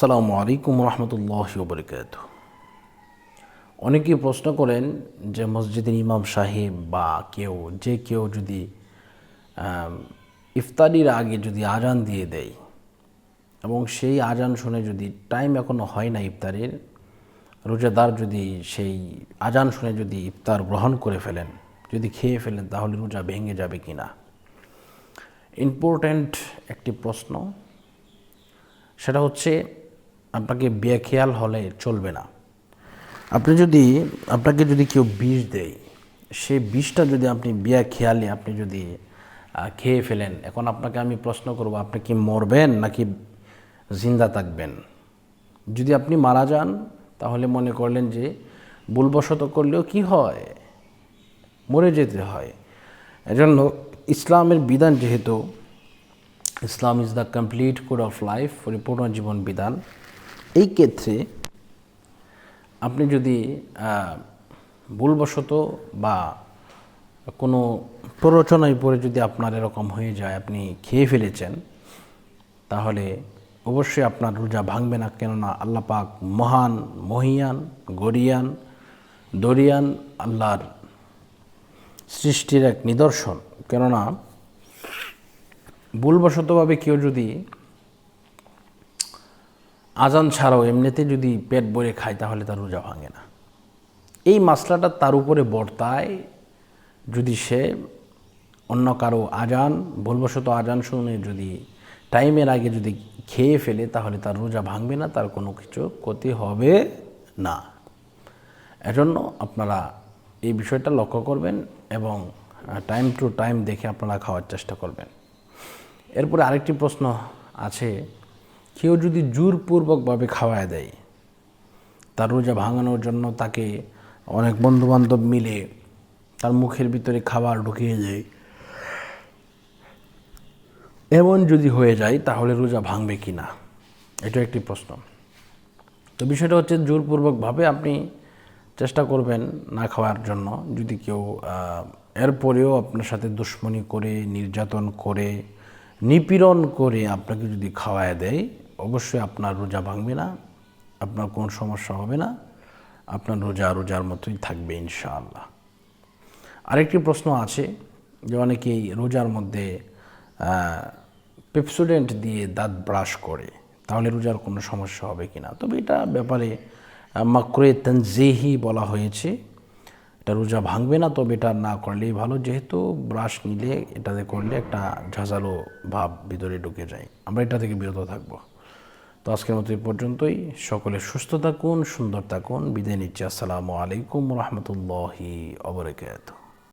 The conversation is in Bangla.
আসসালামু আলাইকুম রহমতুল্লাহ বরকাত অনেকেই প্রশ্ন করেন যে মসজিদের ইমাম সাহেব বা কেউ, যে কেউ যদি ইফতারির আগে যদি আজান দিয়ে দেয় এবং সেই আজান শুনে যদি টাইম এখনও হয় না ইফতারের, রোজাদার যদি সেই আজান শুনে যদি ইফতার গ্রহণ করে ফেলেন, যদি খেয়ে ফেলেন, তাহলে রোজা ভেঙে যাবে কি না ইম্পর্ট্যান্ট একটি প্রশ্ন। সেটা হচ্ছে আপনাকে বেখেয়াল হলে চলবে না। আপনি যদি, আপনাকে যদি কেউ বিষ দেয় সেই বিষটা যদি আপনি বিয়া খেয়ালে আপনি যদি খেয়ে ফেলেন, এখন আপনাকে আমি প্রশ্ন করব, আপনি কি মরবেন নাকি জিন্দা থাকবেন? যদি আপনি মারা যান, তাহলে মনে করলেন যে ভুলবশত করলেও কি হয়? মরে যেতে হয়। এজন্য ইসলামের বিধান যেহেতু, Islam is the complete code of life পরিপূর্ণ জীবন বিধান এই ক্ষেত্রে আপনি যদি ভুলবশত বা কোনো প্ররোচনায় পড়ে যদি আপনার এরকম হয়ে যায়, আপনি খেয়ে ফেলেছেন, তাহলে অবশ্যই আপনার রোজা ভাঙবে না। কেননা আল্লাহ পাক মহান, মহিয়ান গরিয়ান দরিয়ান আল্লাহর সৃষ্টির এক নিদর্শন। কেননা ভুলবশতভাবে কেউ যদি আজান ছাড়াও এমনিতে যদি পেট ভরে খায়, তাহলে তার রোজা ভাঙে না। এই মশলাটা তার উপরে বর্তায়, যদি সে অন্য কারও আজান, ভুলবশত আজান শুনে যদি টাইমের আগে যদি খেয়ে ফেলে, তাহলে তার রোজা ভাঙবে না, তার কোনো কিছু ক্ষতি হবে না। এজন্য আপনারা এই বিষয়টা লক্ষ্য করবেন এবং টাইম টু টাইম দেখে আপনারা খাওয়ার চেষ্টা করবেন। এরপরে আরেকটি প্রশ্ন আছে কেউ যদি জোরপূর্বকভাবে খাওয়ায় দেয়, তার রোজা ভাঙানোর জন্য তাকে অনেক বন্ধুবান্ধব মিলে তার মুখের ভিতরে খাবার ঢুকিয়ে দেয়। এমন যদি হয়ে যায়, তাহলে রোজা ভাঙবে কি না? এটা একটি প্রশ্ন। তো বিষয়টা হচ্ছে জোরপূর্বকভাবে আপনি চেষ্টা করবেন না খাওয়ার জন্য। যদি কেউ এরপরেও আপনার সাথে দুশ্মনী করে, নির্যাতন করে, নিপীড়ন করে আপনাকে যদি খাওয়ায় দেয় অবশ্যই আপনার রোজা ভাঙবে না, আপনার কোনো সমস্যা হবে না, আপনার রোজা রোজার মতোই থাকবে ইনশাআল্লাহ। আরেকটি প্রশ্ন আছে যে অনেকেই রোজার মধ্যে পেপসোডেন্ট দিয়ে দাঁত ব্রাশ করে, তাহলে রোজার কোনো সমস্যা হবে কি না তবে এটা ব্যাপারে মাকরে তনজেহি বলা হয়েছে। এটা রোজা ভাঙবে না, তবে এটা না করলেই ভালো, যেহেতু ব্রাশ নিলে এটাতে করলে একটা ঝাঁঝালো ভাব ভিতরে ঢুকে যায়। আমরা এটা থেকে বিরত থাকব। তো আজকের মতো এই পর্যন্তই। সকলে সুস্থ থাকুন, সুন্দর থাকুন। বিদায় নিচ্ছি। আসসালামু আলাইকুম রহমতুল্লাহি অবরাকাতুহ